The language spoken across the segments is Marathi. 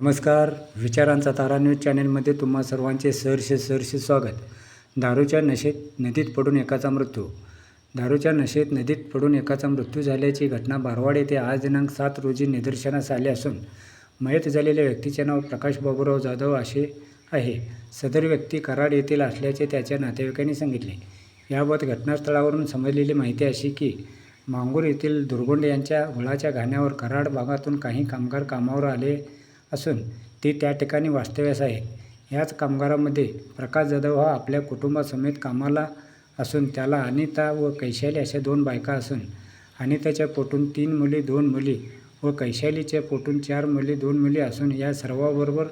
नमस्कार विचारांचा तारा न्यूज चॅनेलमध्ये तुम्हा सर्वांचे सहर्ष सहर्ष स्वागत. दारूच्या नशेत नदीत पडून एकाचा मृत्यू. दारूच्या नशेत नदीत पडून एकाचा मृत्यू झाल्याची घटना बारवाड येथे आज दिनांक सात रोजी निदर्शनास आली असून मयत झालेल्या व्यक्तीचे नाव प्रकाश बाबूराव जाधव असे आहे. सदर व्यक्ती कराड येथील असल्याचे त्याच्या नातेवाईकांनी सांगितले. याबाबत घटनास्थळावरून समजलेली माहिती अशी की मांगूर येथील दुर्गोंड यांच्या गुळाच्या घाण्यावर कराड भागातून काही कामगार कामावर आले असून ती त्या ठिकाणी वास्तव्यास आहे याच कामगारामध्ये प्रकाश जाधव हा आपल्या कुटुंबासमेत कामाला असून त्याला अनिता व कैशाली अशा दोन बायका असून अनिताच्या पोटून तीन मुली दोन मुली व कैशालीच्या पोटून चार मुली दोन मुली असून या सर्वाबरोबर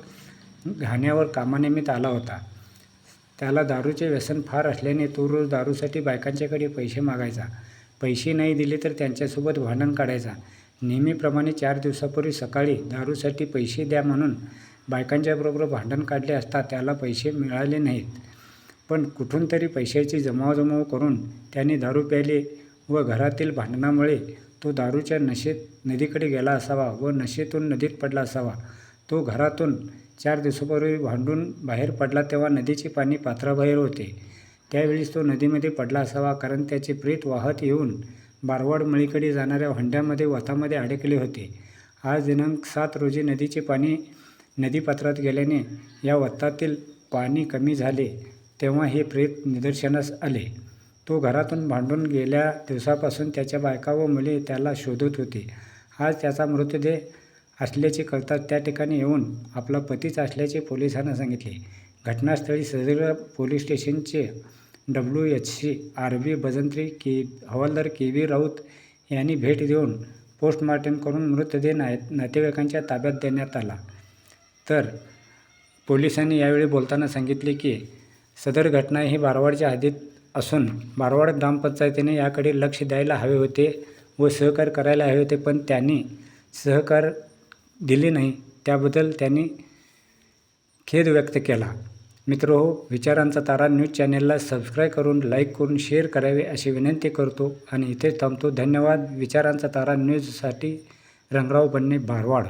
घाण्यावर कामानिमित्त आला होता. त्याला दारूचे व्यसन फार असल्याने तो रोज दारूसाठी बायकांच्याकडे पैसे मागायचा. पैसे नाही दिले तर त्यांच्यासोबत भांडण काढायचा. नेहमीप्रमाणे चार दिवसापूर्वी सकाळी दारूसाठी पैसे द्या म्हणून बायकांच्याबरोबर भांडण काढले असता त्याला पैसे मिळाले नाहीत. पण कुठून तरी पैशाची जमावजमाव करून त्याने दारू प्यायले व घरातील भांडणामुळे तो दारूच्या नशेत नदीकडे गेला असावा व नशेतून नदीत पडला असावा. तो घरातून चार दिवसापूर्वी भांडून बाहेर पडला तेव्हा नदीचे पाणी पात्राबाहेर होते. त्यावेळीस तो नदीमध्ये पडला असावा कारण त्याचे प्रेत वाहत येऊन बारवाड मळीकडे जाणाऱ्या हंड्यामध्ये वतामध्ये अडकले होते. आज दिनांक सात रोजी नदीचे पाणी नदीपात्रात गेल्याने या वतातील पाणी कमी झाले तेव्हा हे प्रेत निदर्शनास आले. तो घरातून भांडून गेल्या दिवसापासून त्याच्या बायका व मुले त्याला शोधत होते. आज त्याचा मृतदेह असल्याचे कळतात त्या ठिकाणी येऊन आपला पतीच असल्याचे पोलिसांना सांगितले. घटनास्थळी सदर पोलीस स्टेशनचे W H C R B Bhajantri K हवालदार के व्ही राऊत यांनी भेट देऊन पोस्टमार्टम करून मृतदेह ना नातेवाईकांच्या ताब्यात देण्यात आला. तर पोलिसांनी यावेळी बोलताना सांगितले की सदर घटना ही बारवाडच्या हद्दीत असून बारवाड ग्रामपंचायतीने याकडे लक्ष द्यायला हवे होते व सहकार्य करायला हवे होते पण त्यांनी सहकार दिले नाही. त्याबद्दल त्यांनी खेद व्यक्त केला. मित्र हो विचारांचा तारा न्यूज चॅनेलला सबस्क्राईब करून लाईक करून शेअर करावे अशी विनंती करतो आणि इथेच थांबतो. धन्यवाद. विचारांचा तारा न्यूजसाठी रंगराव बन्ने बारवाड